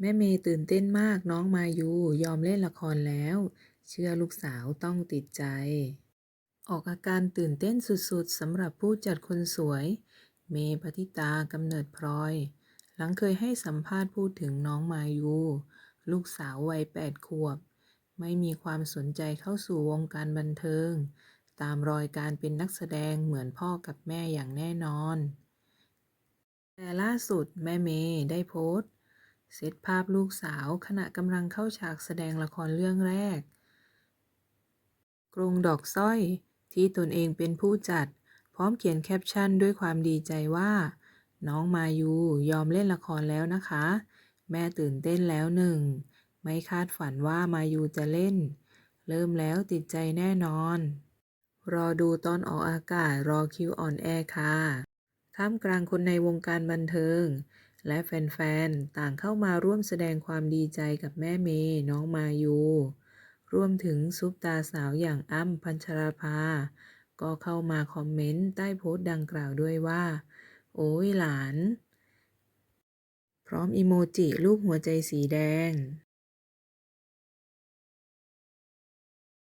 แม่เมย์ตื่นเต้นมากน้องมายูยอมเล่นละครแล้ว เชื่อลูกสาวต้องติดใจ ออกอาการตื่นเต้นสุดๆสำหรับผู้จัดคนสวย เมย์ปฏิตากำเนิดพลอย หลังเคยให้สัมภาษณ์พูดถึงน้องมายูลูกสาววัยแปดขวบ ไม่มีความสนใจเข้าสู่วงการบันเทิง ตามรอยการเป็นนักแสดงเหมือนพ่อกับแม่อย่างแน่นอน แต่ล่าสุดแม่เมย์ได้โพสต์ เซตภาพลูกสาวขณะกำลังเข้าฉากแสดงละครเรื่องแรก กรงดอกสร้อยที่ตนเองเป็นผู้จัด พร้อมเขียนแคปชั่นด้วยความดีใจว่า น้องมายูยอมเล่นละครแล้วนะคะ แม่ตื่นเต้นแล้วหนึ่ง ไม่คาดฝันว่ามายูจะเล่น เริ่มแล้วติดใจแน่นอน รอดูตอนออกอากาศรอคิวออนแอร์ค่ะท่ามกลางคนในวงการบันเทิง และแฟนๆ ต่างเข้ามาร่วมแสดงความดีใจกับแม่เมย์น้องมายูรวมถึงซุปตาสาวอย่างอ้ำพัชราภา ก็เข้ามาคอมเมนต์ใต้โพสต์ดังกล่าวด้วยว่า โอ้ยหลาน พร้อมอีโมจิรูปหัวใจสีแดง